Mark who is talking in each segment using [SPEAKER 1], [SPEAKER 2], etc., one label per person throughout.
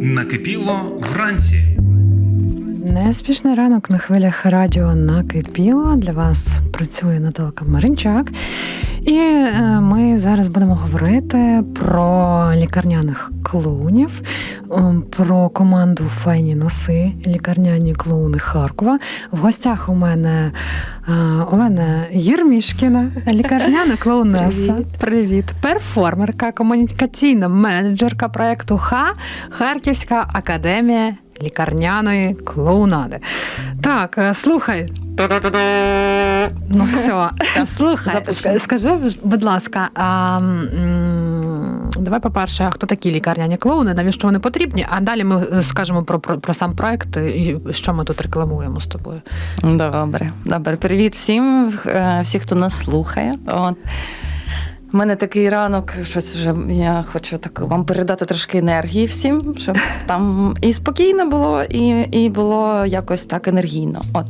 [SPEAKER 1] Накипіло вранці.
[SPEAKER 2] Неспішний ранок на хвилях радіо накипіло. Для вас працює Наталка Маринчак. І е, ми зараз будемо говорити про лікарняних клоунів, е, про команду Файні носи, лікарняні клоуни Харкова. В гостях у мене е, Олена Єрмішкіна, лікарняна клоунеса.
[SPEAKER 3] Привіт.
[SPEAKER 2] Привіт, перформерка, комунікаційна менеджерка проекту ХА Харківська академія лікарняної клоунади. Так, е, слухай. Ну все, слухай, скажи, будь ласка, а, давай, по-перше, хто такі лікарняні клоуни, навіщо вони потрібні? А далі ми е, скажемо про, про, про сам проект і що ми тут рекламуємо з тобою.
[SPEAKER 3] Добре, добре. Привіт всім, е, всі, хто нас слухає. От. Мене такий ранок, щось вже я хочу так вам передати трошки енергії всім, щоб там і спокійно було, і, і було якось так енергійно. От.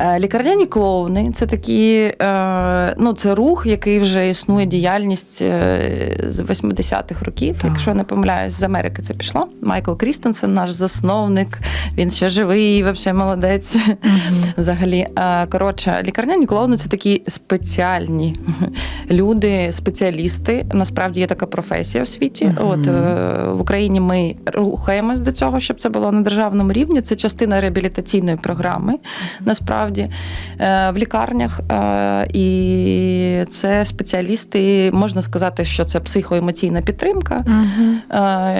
[SPEAKER 3] Е, Лікарняні клоуни це такі, е, ну це рух, який вже існує діяльність е, з 80-х років,
[SPEAKER 2] Так.
[SPEAKER 3] якщо не помиляюсь, з Америки це пішло. Майкл Крістенсен, наш засновник, він ще живий, взагалі молодець. Взагалі, Е, коротше, лікарняні клоуни це такі спеціальні люди, спеціалісти. Насправді є така професія в світі.
[SPEAKER 2] Мгм.
[SPEAKER 3] От в Україні ми рухаємось до цього, щоб це було на державному рівні. Це частина реабілітаційної програми, насправді е, в лікарнях. Е, Це спеціалісти, можна сказати, що це психоемоційна підтримка.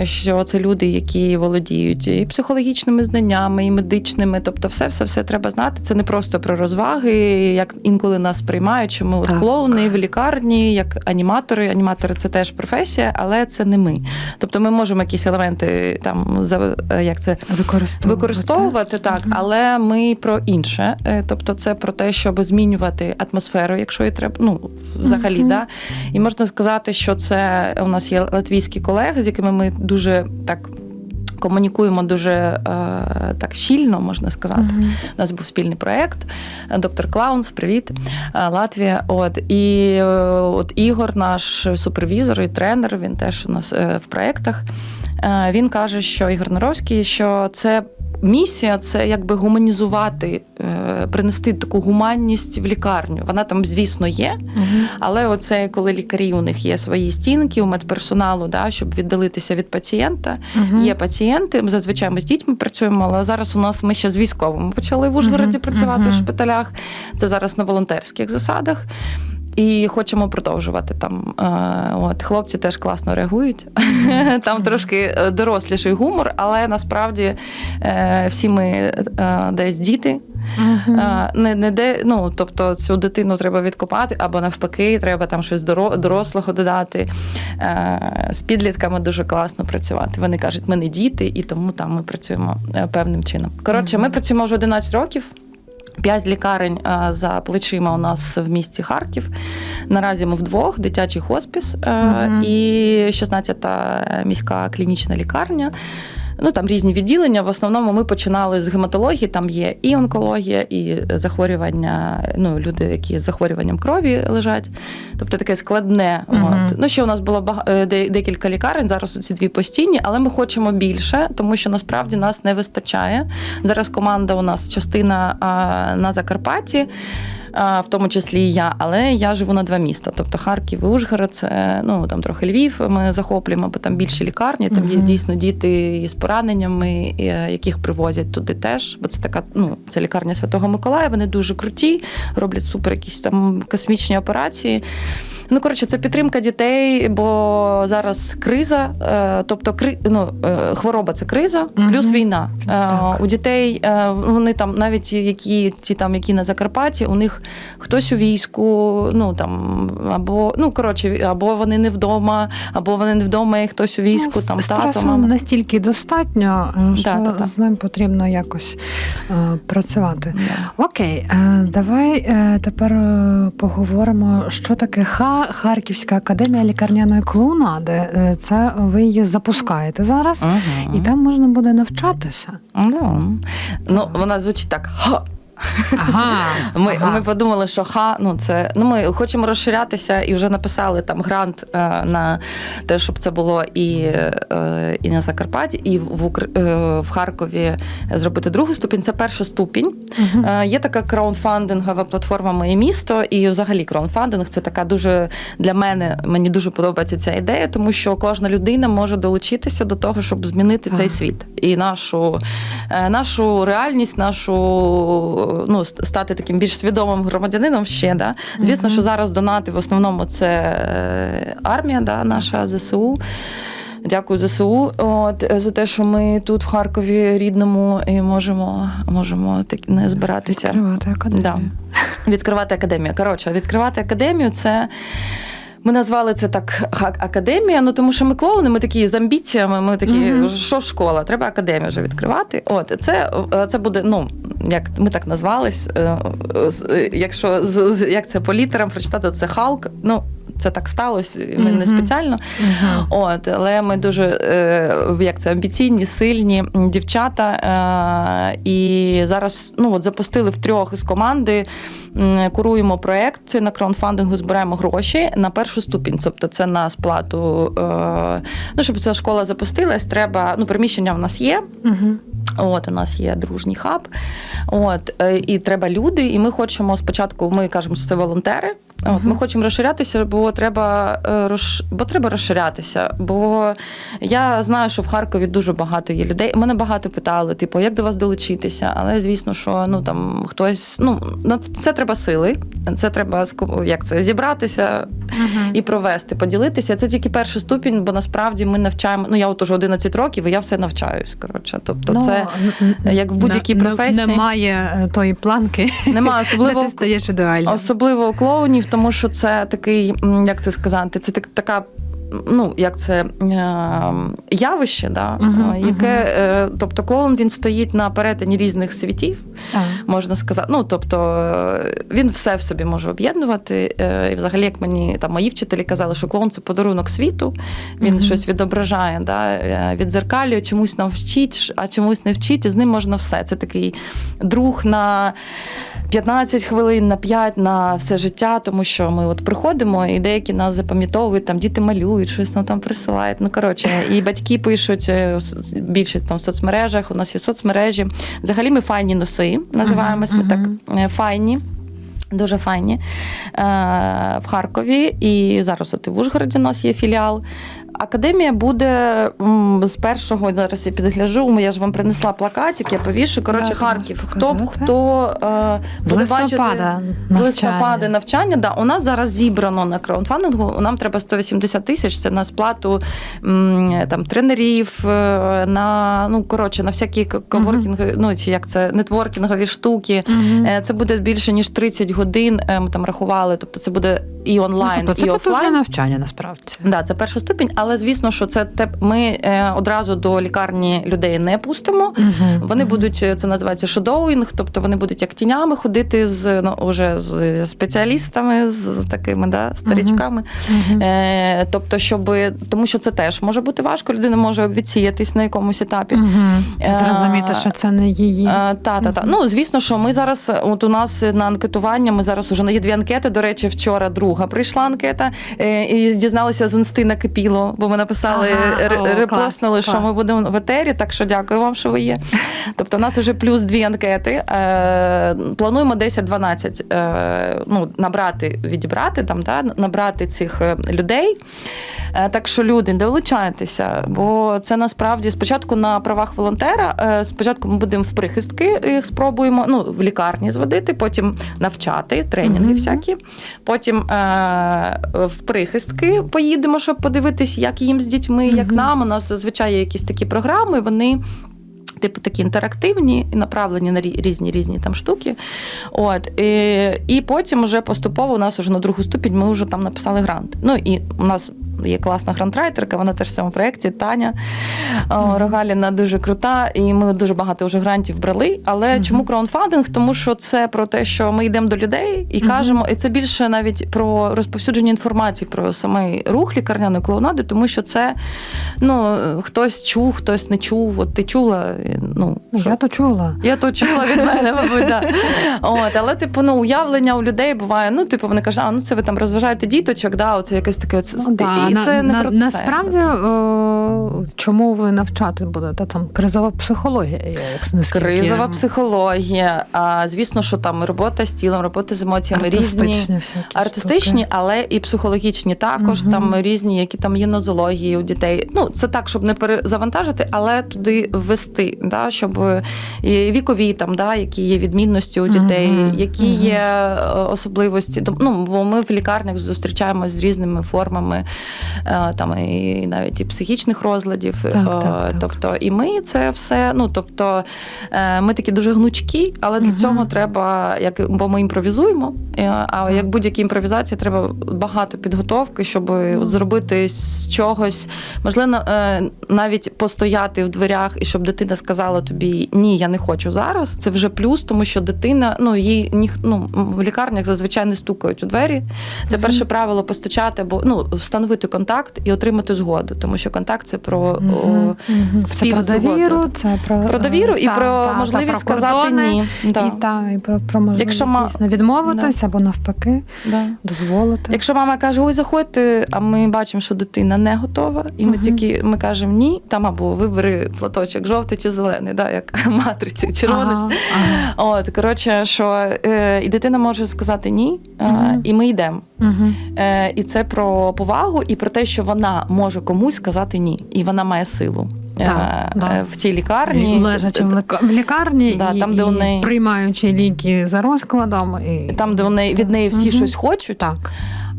[SPEAKER 3] Е, що це люди, які володіють і психологічними знаннями, і медичними. Тобто, все, все, все треба знати. Це не просто про розваги, як інколи нас приймають, що ми от клоуни в лікарні, як аніматори. Аніматори це теж професія, але це не ми. Тобто, ми можемо якісь елементи там за е, як це
[SPEAKER 2] Використовувати.
[SPEAKER 3] використовувати так,
[SPEAKER 2] Мгм.
[SPEAKER 3] але ми про інше. Е, Тобто, це про те, щоб змінювати атмосферу, якщо і треба. Ну взагалі, да. І можна сказати, що це у нас є латвійські колеги, з якими ми дуже так. Комунікуємо дуже е, так щільно, можна сказати.
[SPEAKER 2] Мгм.
[SPEAKER 3] У нас був спільний проєкт Доктор Клаунс, привіт, е, Латвія. От і е, от Ігор, наш супервізор і тренер, він теж у нас е, в проєктах. Е, Він каже, що Ігор Наровський, що це. Місія це якби гуманізувати, е, принести таку гуманність в лікарню. Вона там, звісно, є, але оце коли лікарі у них є свої стінки у медперсоналу, да, щоб віддалитися від пацієнта. Є пацієнти. Ми зазвичай ми з дітьми працюємо, але зараз у нас ми ще з військовими почали в Ужгороді працювати в шпиталях. Це зараз на волонтерських засадах. І хочемо продовжувати там. Е, От хлопці теж класно реагують. Там трошки е, доросліший гумор, але насправді е, всі ми десь діти. Е, Не, не де, ну, тобто цю дитину треба відкопати, або навпаки, треба там щось доро- дорослого додати. З підлітками дуже класно працювати. Вони кажуть, ми не діти, і тому там ми працюємо певним чином. Коротше, ми працюємо вже 11 років. П'ять лікарень е, за плечима у нас в місті Харків. Наразі ми вдвох, дитячий хоспіс
[SPEAKER 2] Мгм.
[SPEAKER 3] і 16-та міська клінічна лікарня. Ну там різні відділення. В основному ми починали з гематології. Там є і онкологія, і захворювання. Ну, люди, які з захворюванням крові лежать. Тобто таке складне. От. Ну ще у нас було бага- е, декілька лікарень. Зараз ці дві постійні, але ми хочемо більше, тому що насправді нас не вистачає. Зараз команда у нас частина а, на Закарпатті. В тому числі і я, але я живу на два міста. Тобто Харків і Ужгород, це ну там трохи Львів. Ми захоплюємо, бо там більше лікарні. Там є дійсно діти із пораненнями, е, яких привозять туди теж. Бо це така, ну це лікарня Святого Миколая. Вони дуже круті, роблять супер якісь там космічні операції. Ну, коротше, це підтримка дітей, бо зараз криза, е, тобто кри, ну, е, хвороба це криза, плюс війна. Е,
[SPEAKER 2] Так.
[SPEAKER 3] У дітей вони там, навіть які ті там, які на Закарпатті, у них хтось у війську, ну там або ну коротше, або вони не вдома, або вони не вдома, і хтось у війську,
[SPEAKER 2] Ну,
[SPEAKER 3] там
[SPEAKER 2] стресу
[SPEAKER 3] тато,
[SPEAKER 2] настільки достатньо, що
[SPEAKER 3] Да, да, да.
[SPEAKER 2] з ним потрібно якось е, працювати.
[SPEAKER 3] Да.
[SPEAKER 2] Окей, е, давай е, тепер поговоримо, що таке ХА Харківська академія лікарняної клоунади. де Це ви її запускаєте зараз,
[SPEAKER 3] угу.
[SPEAKER 2] і там можна буде навчатися.
[SPEAKER 3] Да. Ну, вона звучить так.
[SPEAKER 2] Ага.
[SPEAKER 3] Ми,
[SPEAKER 2] ага.
[SPEAKER 3] ми подумали, що ха, ну це ну ми хочемо розширятися і вже написали там грант е, на те, щоб це було і, е, і на Закарпатті, і в Укр... е, в Харкові зробити другу ступінь. Це перший ступінь. Е, Є така краудфандингова платформа Моє місто, і взагалі краудфандинг це така дуже для мене. Мені дуже подобається ця ідея, тому що кожна людина може долучитися до того, щоб змінити
[SPEAKER 2] Так.
[SPEAKER 3] цей світ і нашу, е, нашу реальність, нашу ну стати таким більш свідомим громадянином ще. Да? Звісно, що зараз донати в основному це е, армія, да, наша ЗСУ. Дякую ЗСУ. От за те, що ми тут в Харкові рідному і можемо, можемо так не збиратися.
[SPEAKER 2] Відкривати академію.
[SPEAKER 3] Да. Відкривати академію. Коротше, відкривати академію це. Ми назвали це так академія, ну тому що ми клоуни, ми такі з амбіціями, ми такі,
[SPEAKER 2] Мгм.
[SPEAKER 3] що школа, треба академію вже відкривати. От це, е, це буде, ну як ми так назвались. е, е, Якщо з, як це по літерам прочитати, то це Халк. Ну, це так сталося, ми не спеціально. От, але ми дуже е, як це амбіційні, сильні дівчата. Е, і зараз ну, от запустили в трьох із команди. Куруємо проект на краудфандингу, збираємо гроші на першу ступінь. Тобто це на сплату. Е, ну, щоб ця школа запустилась, треба. Ну, приміщення в нас є.
[SPEAKER 2] Мгм.
[SPEAKER 3] От у нас є дружній хаб. От і треба люди. І ми хочемо спочатку. Ми кажемо, що це волонтери. От ми хочемо розширятися, бо треба розш... бо треба розширятися. Бо я знаю, що в Харкові дуже багато є людей. Мене багато питали, типу, як до вас долучитися? Але звісно, що ну там хтось. Ну на це треба сили. Це треба як це зібратися
[SPEAKER 2] Мгм.
[SPEAKER 3] і провести, поділитися. Це тільки перший ступінь, бо насправді ми навчаємо. Ну я от уже 11 років, і я все навчаюсь. Коротше, тобто,
[SPEAKER 2] Ну,
[SPEAKER 3] це як в будь-якій
[SPEAKER 2] не-
[SPEAKER 3] професії.
[SPEAKER 2] Немає е, тої планки,
[SPEAKER 3] немає особливо.
[SPEAKER 2] ти стаєш ідеально.
[SPEAKER 3] Особливо у клоунів, тому що це такий, як це сказати, це так, така. Ну, як це е, явище, да, е, яке, е, тобто клоун він стоїть на перетині різних світів,
[SPEAKER 2] Так.
[SPEAKER 3] можна сказати. Ну, тобто він все в собі може об'єднувати. І взагалі, як мені там мої вчителі казали, що клоун це подарунок світу, він
[SPEAKER 2] Мгм.
[SPEAKER 3] щось відображає, да, відзеркалює, чомусь нам вчить, а чомусь не вчить, і з ним можна все. Це такий друг на 15 хвилин, на 5, на все життя, тому що ми от приходимо, і деякі нас запам'ятовують, там діти малюють, щось нам там присилають. Ну коротше, і батьки пишуть е, більше там в соцмережах. У нас є соцмережі. Взагалі ми файні носи, називаємось ми так е, файні. Дуже файні е, в Харкові, і зараз от і в Ужгороді у нас є філіал. Академія буде м, з першого зараз я підгляжу. Я ж вам принесла плакатик, я повішу. Коротше,
[SPEAKER 2] Да,
[SPEAKER 3] Харків. Хто б хто е,
[SPEAKER 2] З
[SPEAKER 3] буде
[SPEAKER 2] листопада
[SPEAKER 3] бачити, з листопада
[SPEAKER 2] навчання.
[SPEAKER 3] Да, у нас зараз зібрано на краудфандингу. Нам треба 180 тисяч. Це на сплату м, там тренерів, е, на ну коротше на всякі коворкінги, ну чи як це нетворкінгові штуки. Е, Це буде більше ніж 30 годин. е, Ми там рахували. Тобто це буде і онлайн,
[SPEAKER 2] Ну, тобто
[SPEAKER 3] і
[SPEAKER 2] це
[SPEAKER 3] офлайн.
[SPEAKER 2] навчання насправді.
[SPEAKER 3] Да, це перший ступінь, але звісно, що це те. Ми е, одразу до лікарні людей не пустимо.
[SPEAKER 2] Мгм.
[SPEAKER 3] Вони будуть це називається шедоуінг, тобто вони будуть як тінями ходити з ну, уже з спеціалістами, з, такими да, старічками.
[SPEAKER 2] Мгм.
[SPEAKER 3] Е, тобто, щоб тому, що це теж може бути важко. Людина може відсіятись на якомусь етапі. Е,
[SPEAKER 2] Зрозуміти, що це не її.
[SPEAKER 3] Та, та, та. Ну, звісно, що ми зараз, от у нас на анкетування, ми зараз уже є дві анкети. До речі, вчора друга прийшла анкета, е, і дізналися з інсти накипіло, бо ми написали,
[SPEAKER 2] Ага,
[SPEAKER 3] репостнули, що
[SPEAKER 2] клас.
[SPEAKER 3] ми будемо в етері, так що дякую вам, що ви є. Тобто, у нас вже плюс дві анкети. Е, Плануємо 10-12 е, ну, набрати, відібрати там, да, набрати цих е, людей. Е, Так що люди, долучайтеся, бо це насправді спочатку на правах волонтера. е, Спочатку ми будемо в прихистки їх спробуємо ну, в лікарні зводити, потім навчати, тренінги
[SPEAKER 2] Мгм.
[SPEAKER 3] всякі. Потім е, в прихистки поїдемо, щоб подивитись, як їм з дітьми, як нам. У нас зазвичай є якісь такі програми. Вони. Типу такі інтерактивні і направлені на різні різні там штуки. От і, і потім вже поступово у нас уже на другу ступінь ми вже там написали грант. Ну і у нас є класна грантрайтерка, вона теж в цьому проєкті. Таня О, Рогаліна дуже крута, і ми дуже багато вже грантів брали. Але
[SPEAKER 2] Мгм.
[SPEAKER 3] чому краудфандинг? Тому що це про те, що ми йдемо до людей і
[SPEAKER 2] Мгм.
[SPEAKER 3] кажемо, і це більше навіть про розповсюдження інформації про самий рух лікарняної клоунади, тому що це ну хтось чув, хтось не чув. От ти чула. Ну
[SPEAKER 2] Ну. Я то чула.
[SPEAKER 3] Я то чула від мене, мабуть, да. От, але типу, ну, уявлення у людей буває. Ну, типу, вони кажуть, а ну це ви там розважаєте діточок, да, оце якесь таке.
[SPEAKER 2] Ну, да.
[SPEAKER 3] І
[SPEAKER 2] на,
[SPEAKER 3] це не
[SPEAKER 2] на,
[SPEAKER 3] про це.
[SPEAKER 2] насправді, о, чому ви навчати будете? Там кризова психологія. як наскільки-
[SPEAKER 3] Кризова психологія. А звісно, що там робота з тілом, робота з емоціями різні.
[SPEAKER 2] Артистичні всякі
[SPEAKER 3] Артистичні,
[SPEAKER 2] штуки.
[SPEAKER 3] але і психологічні також.
[SPEAKER 2] Мгм.
[SPEAKER 3] Там різні, які там є нозології у дітей. Ну це так, щоб не перезавантажити, але туди ввести, да, щоб і вікові там, да, які є відмінності у дітей,
[SPEAKER 2] Мгм.
[SPEAKER 3] які
[SPEAKER 2] Мгм.
[SPEAKER 3] є е, особливості. Ну, бо ми в лікарнях зустрічаємося з різними формами, там і навіть і психічних розладів.
[SPEAKER 2] Так,
[SPEAKER 3] Е,
[SPEAKER 2] так, так.
[SPEAKER 3] Тобто, і ми це все. Ну тобто, е, ми такі дуже гнучкі, але для
[SPEAKER 2] Мгм.
[SPEAKER 3] цього треба, як бо ми імпровізуємо. е, А
[SPEAKER 2] Так.
[SPEAKER 3] як будь-які імпровізації, треба багато підготовки, щоб
[SPEAKER 2] Ну.
[SPEAKER 3] зробити з чогось, можливо, е, навіть постояти в дверях, і щоб дитина сказала тобі ні, я не хочу зараз. Це вже плюс, тому що дитина, ну їй ніх, ну, в лікарнях зазвичай не стукають у двері. Це перше правило постучати, або ну встановити контакт і отримати згоду, тому що контакт це про о,
[SPEAKER 2] Мгм. Мгм. Це про довіру, це про,
[SPEAKER 3] про довіру і
[SPEAKER 2] та,
[SPEAKER 3] про
[SPEAKER 2] та, та,
[SPEAKER 3] можливість
[SPEAKER 2] про
[SPEAKER 3] сказати
[SPEAKER 2] кордони,
[SPEAKER 3] ні. Да.
[SPEAKER 2] І, та, і про, про можливість
[SPEAKER 3] Якщо ма-
[SPEAKER 2] дійсно відмовитись або навпаки
[SPEAKER 3] Да.
[SPEAKER 2] дозволити.
[SPEAKER 3] Якщо мама каже, ой, заходьте, а ми бачимо, що дитина не готова, і ми
[SPEAKER 2] Мгм.
[SPEAKER 3] тільки ми кажемо ні, там або вибери платочок жовтий чи зелений, да, як матриці, червоний.
[SPEAKER 2] Ага, ага.
[SPEAKER 3] От, коротше, що е, і дитина може сказати ні, е,
[SPEAKER 2] Мгм.
[SPEAKER 3] і ми йдемо.
[SPEAKER 2] Мгм.
[SPEAKER 3] Е, і це про повагу і про те, що вона може комусь сказати ні, і вона має силу.
[SPEAKER 2] Так,
[SPEAKER 3] Е,
[SPEAKER 2] да.
[SPEAKER 3] е, В цій лікарні
[SPEAKER 2] Лежачи в лікарні
[SPEAKER 3] Да,
[SPEAKER 2] і,
[SPEAKER 3] там, де
[SPEAKER 2] і
[SPEAKER 3] у неї-
[SPEAKER 2] приймаючи ліки за розкладом. І...
[SPEAKER 3] там, де вони від неї всі
[SPEAKER 2] Мгм.
[SPEAKER 3] щось хочуть,
[SPEAKER 2] Так.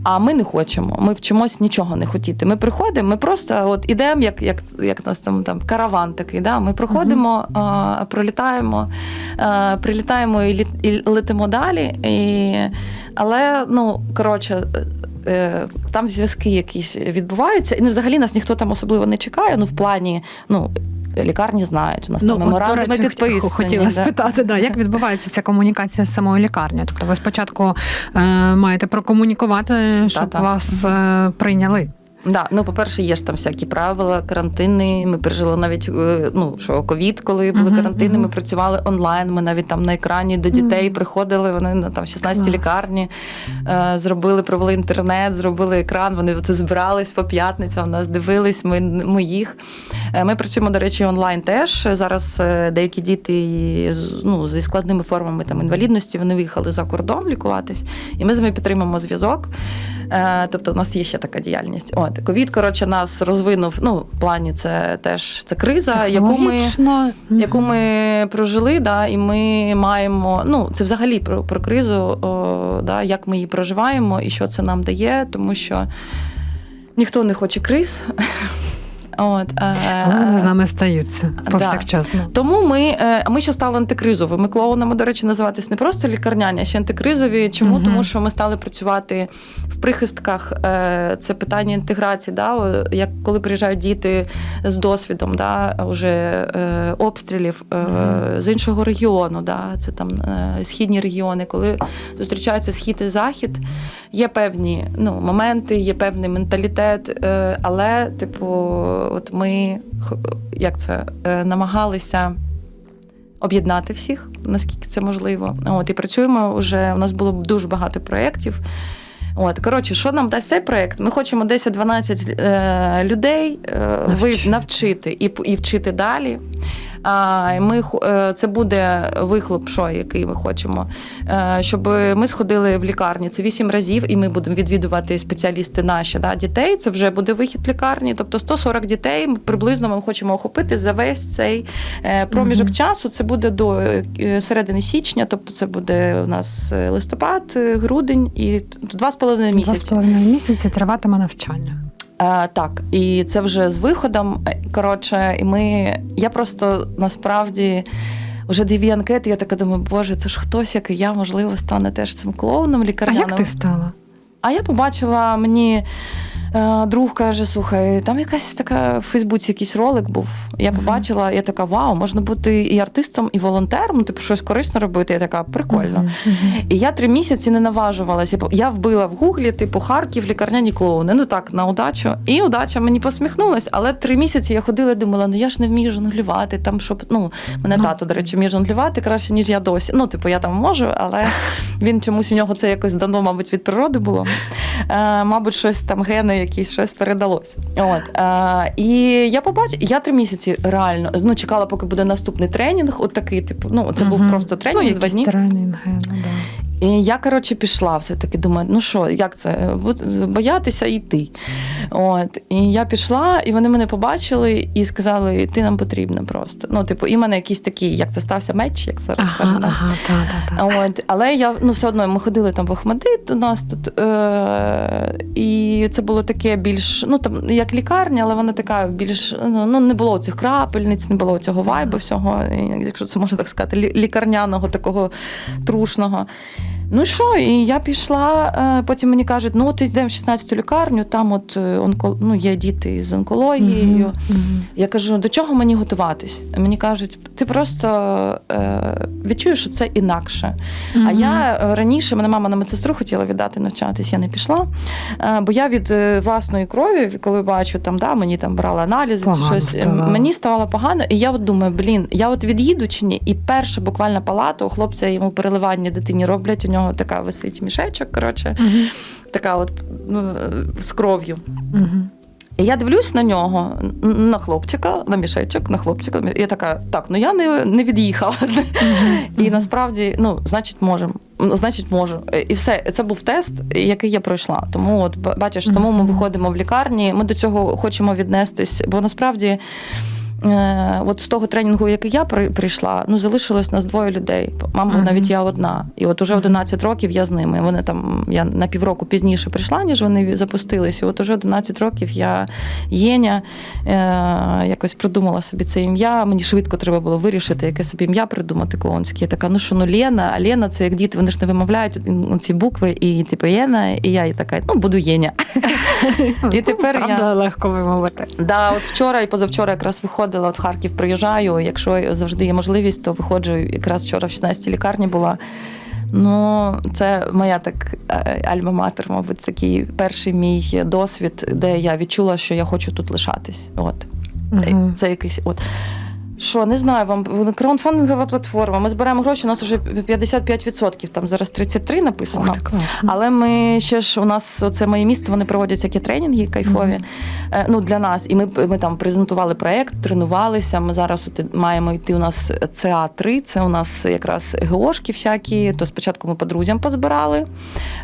[SPEAKER 3] А ми не хочемо. Ми вчимось нічого не хотіти. Ми приходимо, ми просто от ідемо, як, як, як нас там там караван такий. Да? Ми проходимо, а, пролітаємо, а, прилітаємо і, літ- і летимо далі. І, але ну коротше. е, Там зв'язки якісь відбуваються, і ну, взагалі нас ніхто там особливо не чекає. Ну, в плані, ну, лікарні знають, у нас там
[SPEAKER 2] от,
[SPEAKER 3] меморандуми підписані.
[SPEAKER 2] хотіла
[SPEAKER 3] да.
[SPEAKER 2] спитати, да, як відбувається ця комунікація з самою лікарнею? Тобто ви спочатку е, маєте прокомунікувати, щоб
[SPEAKER 3] Та-та.
[SPEAKER 2] вас е, прийняли.
[SPEAKER 3] Да, ну по-перше, є ж там всякі правила, карантини. Ми пережили навіть е, ну що ковід, коли були
[SPEAKER 2] Мгм,
[SPEAKER 3] карантини. Ми працювали онлайн. Ми навіть там на екрані до дітей
[SPEAKER 2] Мгм.
[SPEAKER 3] приходили. Вони на там 16
[SPEAKER 2] Клас.
[SPEAKER 3] лікарні е, зробили, провели інтернет, зробили екран. Вони це збирались по п'ятницям. Нас дивились. Ми, ми їх. Е, Ми працюємо, до речі, онлайн теж. Зараз е, деякі діти ну, зі складними формами там інвалідності вони виїхали за кордон лікуватись, і ми з ними підтримуємо зв'язок. Е, Тобто, у нас є ще така діяльність. От ковід, коротше, нас розвинув. Ну, в плані це теж це криза, яку ми. Яку ми прожили, да, і ми маємо. Ну, це взагалі про, про кризу, о, да, як ми її проживаємо і що це нам дає, тому що ніхто не хоче криз. От, е,
[SPEAKER 2] Але вони з нами стаються
[SPEAKER 3] Да.
[SPEAKER 2] повсякчасно.
[SPEAKER 3] тому ми, е, ми ще стали антикризовими клоунами, до речі, називатись не просто лікарняні, а ще антикризові. Чому?
[SPEAKER 2] Мгм.
[SPEAKER 3] Тому що ми стали працювати в прихистках. е, Це питання інтеграції. Да? Як коли приїжджають діти з досвідом, да, уже е, обстрілів е,
[SPEAKER 2] Мгм.
[SPEAKER 3] з іншого регіону, да? це там е, східні регіони, коли зустрічаються схід і захід, є певні ну, моменти, є певний менталітет, е, але, типу, от ми як це е, намагалися. Об'єднати всіх, наскільки це можливо. От і працюємо вже. У нас було дуже багато проєктів. От, коротше, що нам дасть цей проєкт? Ми хочемо 10-12 е, людей е, ви
[SPEAKER 2] Навчити.
[SPEAKER 3] навчити і, і вчити далі. А, ми, е, це буде вихлоп, що, який ми хочемо. Е, щоб ми сходили в лікарні. Це 8 разів, і ми будемо відвідувати спеціалісти наші да, дітей. Це вже буде вихід лікарні. Тобто 140 дітей приблизно ми хочемо охопити за весь цей е, проміжок
[SPEAKER 2] Мгм.
[SPEAKER 3] часу. Це буде до середини січня, тобто це буде у нас листопад, грудень і два з половиною
[SPEAKER 2] Два з половиною місяці триватиме навчання.
[SPEAKER 3] Е, так, і це вже з виходом. Е, Коротше, і ми. Я просто насправді. Вже дві анкети, я така думаю, боже, це ж хтось, як і я, можливо, стане теж цим клоуном
[SPEAKER 2] А як ти стала?
[SPEAKER 3] А я побачила мені Друг каже: слухай, там якась така в Фейсбуці якийсь ролик був. Я побачила, я така, вау, можна бути і артистом, і волонтером, ну, типу, щось корисно робити. Я така, прикольно. І я три місяці не наважувалася. Я вбила в гуглі, типу, Харків, лікарняні клоуни. Ну так, на удачу. І удача мені посміхнулась, але три місяці я ходила і думала, ну я ж не вмію жонглювати. Там, щоб, ну, мене
[SPEAKER 2] Ну.
[SPEAKER 3] тато, до речі, вміє жонглювати краще, ніж я досі. Ну, типу, я там можу, але він чомусь у нього це якось дано, мабуть, від природи було. Е, мабуть, щось там гени, якісь щось передалось. От е, і я побачила, я три місяці реально ну чекала, поки буде наступний тренінг. От такий, типу, ну це був просто
[SPEAKER 2] Ну,
[SPEAKER 3] тренінг два
[SPEAKER 2] якісь
[SPEAKER 3] дні.
[SPEAKER 2] тренінги, ну да.
[SPEAKER 3] І я, коротше, пішла все-таки, думаю, ну що, як це? Боятися йти. От. І я пішла, і вони мене побачили і сказали, ти нам потрібна просто. Ну, типу, і в мене якийсь такий, як це стався меч, як це
[SPEAKER 2] Ага,
[SPEAKER 3] каже.
[SPEAKER 2] ага, та, та, та.
[SPEAKER 3] От, але я ну все одно ми ходили там в Охмадит у нас тут. Е- і це було таке більш, ну там як лікарня, але вона така більш ну, ну, не було цих крапельниць, не було цього вайбу всього, якщо це можна так сказати, лікарняного такого трушного. Ну і що? І я пішла. е, Потім мені кажуть, ну от йдемо в 16-ту лікарню, там от е, онко, ну, є діти з онкологією.
[SPEAKER 2] Мгм.
[SPEAKER 3] Я кажу, до чого мені готуватись? Мені кажуть, ти просто е, відчуєш, що це інакше. А я е, раніше мене мама на медсестру хотіла віддати навчатись, я не пішла. Е, бо я від власної крові, коли бачу, там да, мені там брали аналізи,
[SPEAKER 2] Погано
[SPEAKER 3] щось
[SPEAKER 2] ставало.
[SPEAKER 3] мені ставало погано. І я от думаю, блін, я от від'їду чи ні? І перша буквально палата у хлопця йому переливання дитині роблять. У нього така висить мішечок, коротше,
[SPEAKER 2] Мгм,
[SPEAKER 3] така от ну, з кров'ю.
[SPEAKER 2] мгм.
[SPEAKER 3] І я дивлюсь на нього, на хлопчика, на мішечок, на хлопчика. І я така, так, ну я не, не від'їхала. І насправді, ну, значить, можемо. Значить, можу. І все, це був тест, який я пройшла. Тому, от ба- бачиш, тому ми виходимо в лікарні. Ми до цього хочемо віднестись, бо насправді. Е, От з того тренінгу, який я прийшла, ну залишилось нас двоє людей. Мама,
[SPEAKER 2] Мгм.
[SPEAKER 3] навіть я одна. І от уже 11 років я з ними. Вони там я на півроку пізніше прийшла, ніж вони запустилися. От уже 11 років я Єня е, якось придумала собі це ім'я. Мені швидко треба було вирішити, яке собі ім'я придумати клоунське. Я така, ну що, ну Лена, а Лена це як діти, вони ж не вимовляють ну, ці букви, і типу Єна, і я і така, ну буду Єня. І тепер я-
[SPEAKER 2] легко вимовити.
[SPEAKER 3] Да, от вчора і позавчора якраз виходила, от в Харків приїжджаю. Якщо завжди є можливість, то виходжу. Якраз вчора в 16-й лікарні була. Ну, це моя так е, альма-матер, мабуть, такий перший мій досвід, де я відчула, що я хочу тут лишатись. От.
[SPEAKER 2] Угу.
[SPEAKER 3] Це якийсь от. Що, не знаю, вам краундфандингова платформа. Ми збираємо гроші, у нас вже 55%, там зараз 33 написано.
[SPEAKER 2] Ти, класно.
[SPEAKER 3] Але ми ще ж у нас це моє місто, вони проводять всякі тренінги кайфові.
[SPEAKER 2] Мгм.
[SPEAKER 3] Е, Ну для нас. І ми, ми там презентували проект, тренувалися. Ми зараз от маємо йти. У нас ЦА 3 це у нас якраз ГОшки всякі. То спочатку ми по друзям позбирали,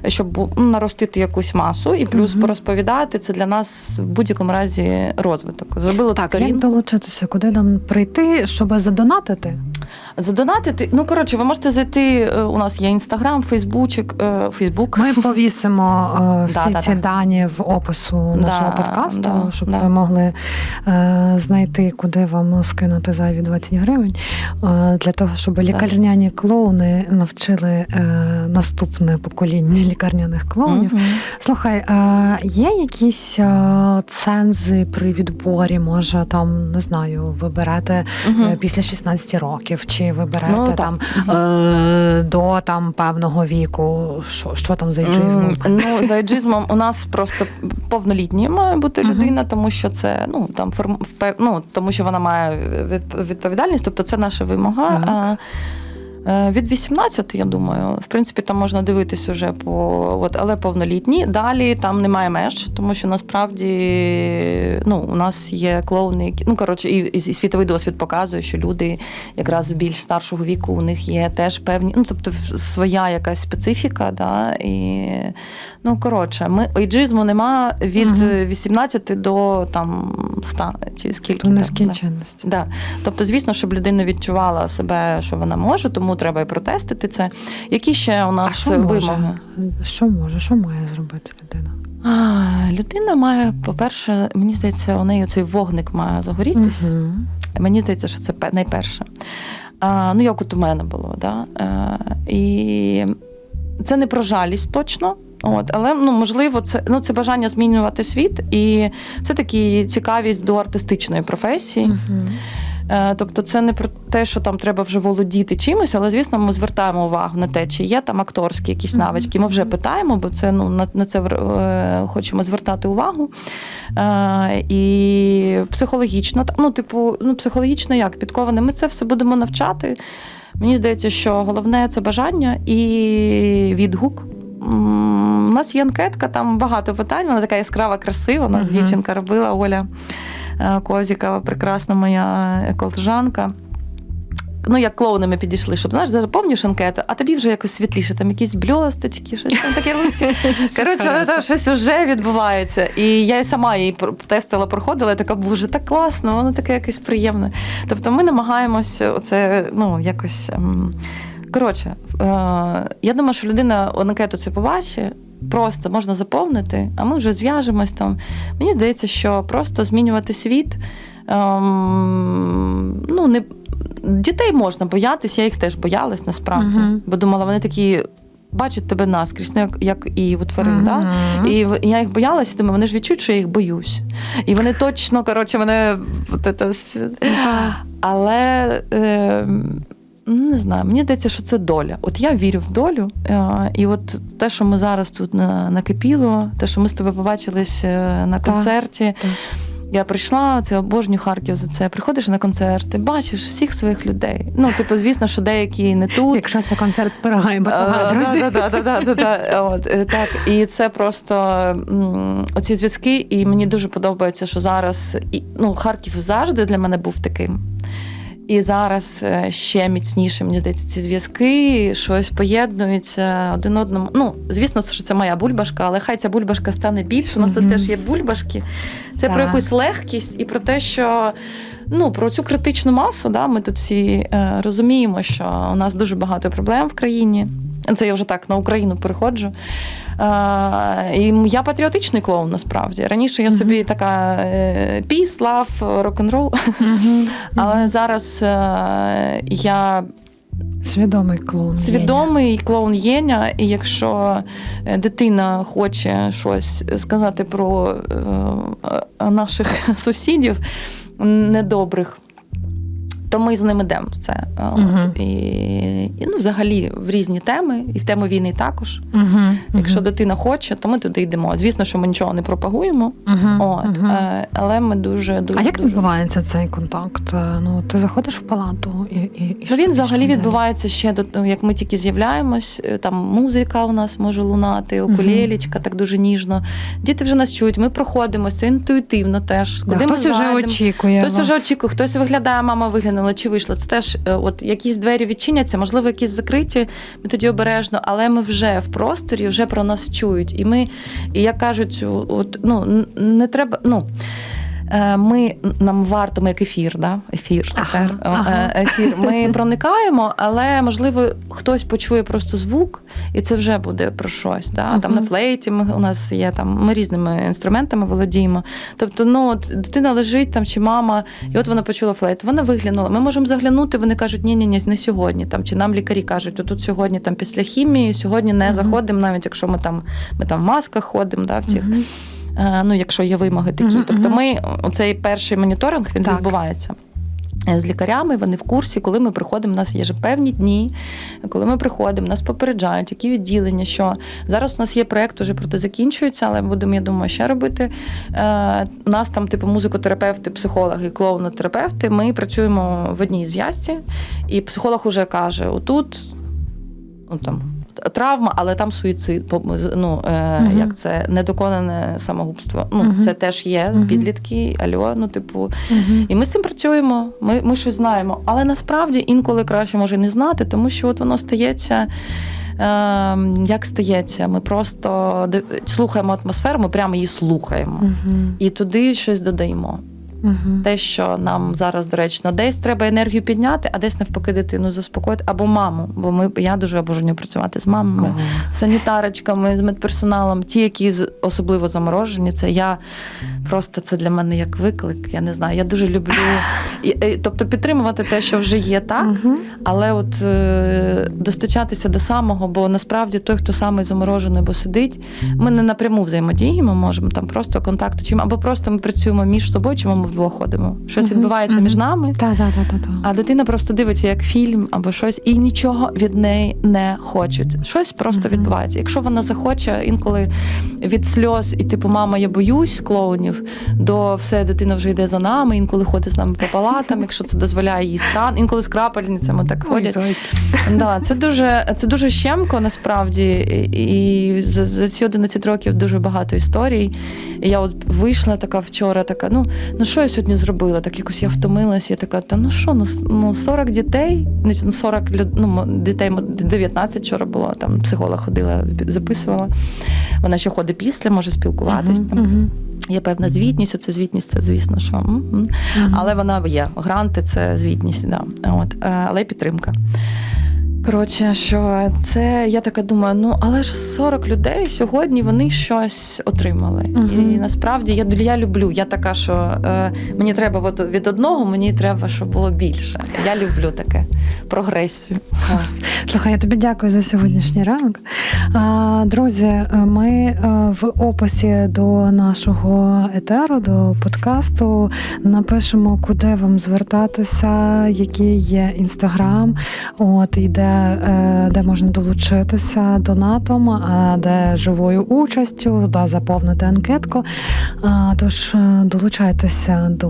[SPEAKER 3] щоб ну, наростити якусь масу, і плюс
[SPEAKER 2] Мгм.
[SPEAKER 3] порозповідати. Це для нас в будь-якому разі розвиток. Зробили
[SPEAKER 2] Так,
[SPEAKER 3] сторін.
[SPEAKER 2] як долучитися, куди нам прийти, щоб задонатити?
[SPEAKER 3] Задонатити. Ну коротше, ви можете зайти. е, У нас є інстаграм, фейсбучик, е, Фейсбук.
[SPEAKER 2] Ми повісимо е, всі
[SPEAKER 3] Да, да,
[SPEAKER 2] ці
[SPEAKER 3] да.
[SPEAKER 2] дані в опису
[SPEAKER 3] Да,
[SPEAKER 2] нашого подкасту,
[SPEAKER 3] да,
[SPEAKER 2] щоб
[SPEAKER 3] да.
[SPEAKER 2] ви могли знайти, куди вам скинути зайві 20 гривень, для того, щоб лікарняні клоуни навчили наступне покоління лікарняних клоунів. Слухай, є якісь цензи при відборі? Може, там не знаю, ви берете Е, після 16 років, чи ви берете
[SPEAKER 3] Ну,
[SPEAKER 2] там е, до там певного віку? Що, що там за іджизмом?
[SPEAKER 3] Ну, за іджизмом у нас просто повнолітні має бути
[SPEAKER 2] людина,
[SPEAKER 3] людина, тому що це ну там форм ну, тому що вона має від- відповідальність, тобто це наша вимога.
[SPEAKER 2] Так.
[SPEAKER 3] Е, від 18, я думаю, в принципі, там можна дивитись уже по от, але повнолітні. Далі там немає меж, тому що насправді ну, у нас є клоуни, які ну коротше, і, і світовий досвід показує, що люди якраз більш старшого віку у них є теж певні, ну тобто своя якась специфіка, да, і ну коротше, ми ейджизму нема від
[SPEAKER 2] Мгм.
[SPEAKER 3] е, 18 до там 100, чи скільки там, да.
[SPEAKER 2] нескінченності.
[SPEAKER 3] Да. Тобто, звісно, щоб людина відчувала себе, що вона може, тому треба і протестити це. Які ще у
[SPEAKER 2] А
[SPEAKER 3] нас
[SPEAKER 2] що
[SPEAKER 3] вимоги?
[SPEAKER 2] може? Що може? Що має зробити людина?
[SPEAKER 3] А, людина має, по-перше, мені здається, у неї цей вогник має загорітись.
[SPEAKER 2] Мгм.
[SPEAKER 3] Мені здається, що це найперше. А, ну, як от у мене було. Да? Е, і це не про жалість точно. От, але ну можливо, це ну це бажання змінювати світ, і це такі цікавість до артистичної професії.
[SPEAKER 2] Мгм.
[SPEAKER 3] Е, Тобто, це не про те, що там треба вже володіти чимось, але звісно, ми звертаємо увагу на те, чи є там акторські якісь навички. Ми вже питаємо, бо це ну на, на це е, хочемо звертати увагу. Е, і психологічно, ну, типу, ну психологічно як підковане. Ми це все будемо навчати. Мені здається, що головне це бажання і відгук. У нас є анкетка, там багато питань. Вона така яскрава, красива. У нас
[SPEAKER 2] Мгм.
[SPEAKER 3] дівчинка робила Оля Козікова, прекрасна моя колежанка. Ну, як клоуни ми підійшли, щоб знаєш, заповнюєш анкету, а тобі вже якось світліше, там якісь бльосточки, щось там таке русське. Коротше, там щось вже відбувається. І я і сама її тестила, проходила, і така, боже, так класно, воно таке якесь приємне. Тобто ми намагаємось оце, ну, якось. ем, Коротше, е, я думаю, що людина анкету це побачить. Просто можна заповнити, а ми вже зв'яжемось там. Мені здається, що просто змінювати світ. Ем, ну, не, дітей можна боятися, я їх теж боялась насправді.
[SPEAKER 2] Мгм.
[SPEAKER 3] Бо думала, вони такі бачать тебе наскрізь, ну, як, як і у тварин. Да? І я їх боялася, думаю, вони ж відчують, що я їх боюсь. І вони точно, коротше, мене. це Але е, ну, не знаю, мені здається, що це доля. От я вірю в долю. Е, і от те, що ми зараз тут накипіло, те, що ми з тобою побачились е, на концерті.
[SPEAKER 2] так.
[SPEAKER 3] Я прийшла, це обожнюю Харків за це. Приходиш на концерти, бачиш всіх своїх людей. Ну, типу, звісно, що деякі не тут.
[SPEAKER 2] Якщо це концерт друзі.
[SPEAKER 3] Так. І це просто оці зв'язки, і мені дуже подобається, що зараз ну, Харків завжди для мене був таким. І зараз е, ще міцніше, мені здається, ці зв'язки, щось поєднуються один одному. Ну, звісно, що це моя бульбашка, але хай ця бульбашка стане більше. У нас
[SPEAKER 2] Мгм.
[SPEAKER 3] тут теж є бульбашки. Це про якусь легкість і про те, що ну, про цю критичну масу, да, ми тут всі е, розуміємо, що у нас дуже багато проблем в країні. Це я вже так на Україну переходжу. І я патріотичний клоун насправді. Раніше я собі така піс, лав, рок-н-рол. Але зараз е, я
[SPEAKER 2] Свідомий клоун.
[SPEAKER 3] свідомий клоун Єня, і якщо е, дитина хоче щось сказати про е, е, наших сусідів недобрих. То ми з ним йдемо в це. Е, От. І, і ну, взагалі в різні теми, і в тему війни також.
[SPEAKER 2] Угу.
[SPEAKER 3] Якщо дитина хоче, то ми туди йдемо. Звісно, що ми нічого не пропагуємо, от, е, але ми дуже дуже.
[SPEAKER 2] А як
[SPEAKER 3] дуже...
[SPEAKER 2] відбувається цей контакт? Е, Ну, ти заходиш в палату і. і, і
[SPEAKER 3] Ну, він взагалі відбувається ще до того, як ми тільки з'являємось. Там музика у нас може лунати, укулелечка, так дуже ніжно. Діти вже нас чують, ми проходимо, це інтуїтивно теж.
[SPEAKER 2] Да,
[SPEAKER 3] ми
[SPEAKER 2] хтось
[SPEAKER 3] зайдемо.
[SPEAKER 2] очікує.
[SPEAKER 3] Хтось вже очікує, хтось виглядає, мама виглянула чи вийшло? Це теж е, от якісь двері відчиняться, можливо, якісь закриті. Ми тоді обережно, але ми вже в просторі, вже про нас чують. І ми, і як кажуть, от ну не треба. ну. Е, Ми нам варто, ми як ефір, да? ефір
[SPEAKER 2] Ага,
[SPEAKER 3] тепер.
[SPEAKER 2] Ага.
[SPEAKER 3] е, ефір. Ми проникаємо, але можливо хтось почує просто звук, і це вже буде про щось. Да? Там на флейті ми, у нас є там, ми різними інструментами володіємо. Тобто, ну от дитина лежить там чи мама, і от вона почула флейт. Вона виглянула. Ми можемо заглянути. Вони кажуть, ні, ні, ні, не сьогодні. Там чи нам лікарі кажуть, тут сьогодні там після хімії, сьогодні не
[SPEAKER 2] Мгм.
[SPEAKER 3] заходимо, навіть якщо ми там ми там в масках ходимо, да, в цих. Е, Ну, якщо є вимоги такі. Тобто, ми оцей перший моніторинг він
[SPEAKER 2] Так.
[SPEAKER 3] відбувається. е, З лікарями вони в курсі, коли ми приходимо, у нас є же певні дні, коли ми приходимо, нас попереджають, які відділення, що зараз у нас є проєкт, уже проте закінчується, але будемо, я думаю, ще робити. Е, у нас там, типу, музикотерапевти, психологи, клоунотерапевти. Ми працюємо в одній зв'язці, і психолог уже каже: отут, ну там. Травма, але там суїцид, ну, е,
[SPEAKER 2] Мгм.
[SPEAKER 3] як це недоконане самогубство. Ну,
[SPEAKER 2] Мгм.
[SPEAKER 3] це теж є
[SPEAKER 2] Мгм.
[SPEAKER 3] підлітки, альо, ну, типу,
[SPEAKER 2] Мгм.
[SPEAKER 3] і ми з цим працюємо, ми, ми щось знаємо. Але насправді інколи краще може не знати, тому що от воно стається. Е, як стається? Ми просто слухаємо атмосферу, ми прямо її слухаємо.
[SPEAKER 2] Мгм.
[SPEAKER 3] І туди щось додаємо.
[SPEAKER 2] Мгм.
[SPEAKER 3] Те, що нам зараз доречно, десь треба енергію підняти, а десь навпаки дитину заспокоїти, або маму. Бо ми я дуже обожнюю працювати з мамами з санітарочками, з медперсоналом. Ті, які особливо заморожені, це я просто це для мене як виклик. Я не знаю. Я дуже люблю І, і, тобто підтримувати те, що вже є, так,
[SPEAKER 2] Мгм.
[SPEAKER 3] але от е, достачатися до самого, бо насправді той, хто самий заморожений або сидить, ми не напряму взаємодіємо, можемо там просто контакти чим, або просто ми працюємо між собою, чи ми вдвох ходимо. Щось
[SPEAKER 2] Мгм,
[SPEAKER 3] відбувається
[SPEAKER 2] мгм.
[SPEAKER 3] між нами.
[SPEAKER 2] Та, та, та, та, та.
[SPEAKER 3] А дитина просто дивиться як фільм або щось, і нічого від неї не хочуть. Щось просто
[SPEAKER 2] Мгм.
[SPEAKER 3] відбувається. Якщо вона захоче інколи від сльоз, і типу, мама, я боюсь клоунів, до все дитина вже йде за нами, інколи ходить з нами по палатам, якщо це дозволяє їй стан, інколи з крапельницями так ходять. Да, це дуже це дуже щемко насправді. І за, за ці 11 років дуже багато історій. І я от вийшла така вчора, така, ну, ну що я сьогодні зробила? Так якось я втомилась, я така, та ну що, ну, ну 40 дітей, ну 40 люд, ну, дітей, 19 вчора було, там психолог ходила, записувала. Вона ще ходить після, може спілкуватись.
[SPEAKER 2] Мгм,
[SPEAKER 3] Там.
[SPEAKER 2] мгм,
[SPEAKER 3] Є певна звітність, оце звітність, це звісно, що. м, м. Але вона є. Гранти це звітність, да. От. е, але й підтримка. Коротше, що це я така думаю, ну але ж 40 людей сьогодні вони щось отримали.
[SPEAKER 2] Мгм.
[SPEAKER 3] І насправді я, я люблю. Я така, що е, мені треба от від одного, мені треба, щоб було більше. Я люблю таке прогресію.
[SPEAKER 2] Клас. Слухай, я тобі дякую за сьогоднішній ранок. А, Друзі, ми е, в описі до нашого етеру, до подкасту напишемо, куди вам звертатися, який є інстаграм, от і де, е, можна долучитися донатом, а де живою участю, да, заповнити анкетку. Тож е, долучайтеся до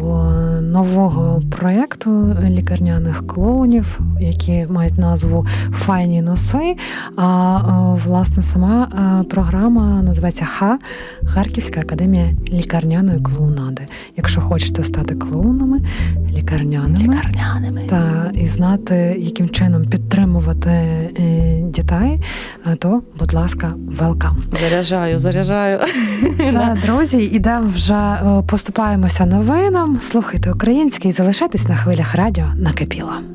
[SPEAKER 2] нового проєкту лікарняних клоунів, які мають назву Файні носи. А е, власне сама е, програма називається ХА Харківська академія лікарняної клоунади. Якщо хочете стати клоунами, лікарняними.
[SPEAKER 3] Лікарняними.
[SPEAKER 2] Та і знати, яким чином підтримувати е, дітей, е, то, будь ласка, велкам.
[SPEAKER 3] Заряджаю, заряджаю.
[SPEAKER 2] Це друзі, ідемо вже е, поступаємося новинам. Слухайте українське і залишайтесь на хвилях радіо накипіло.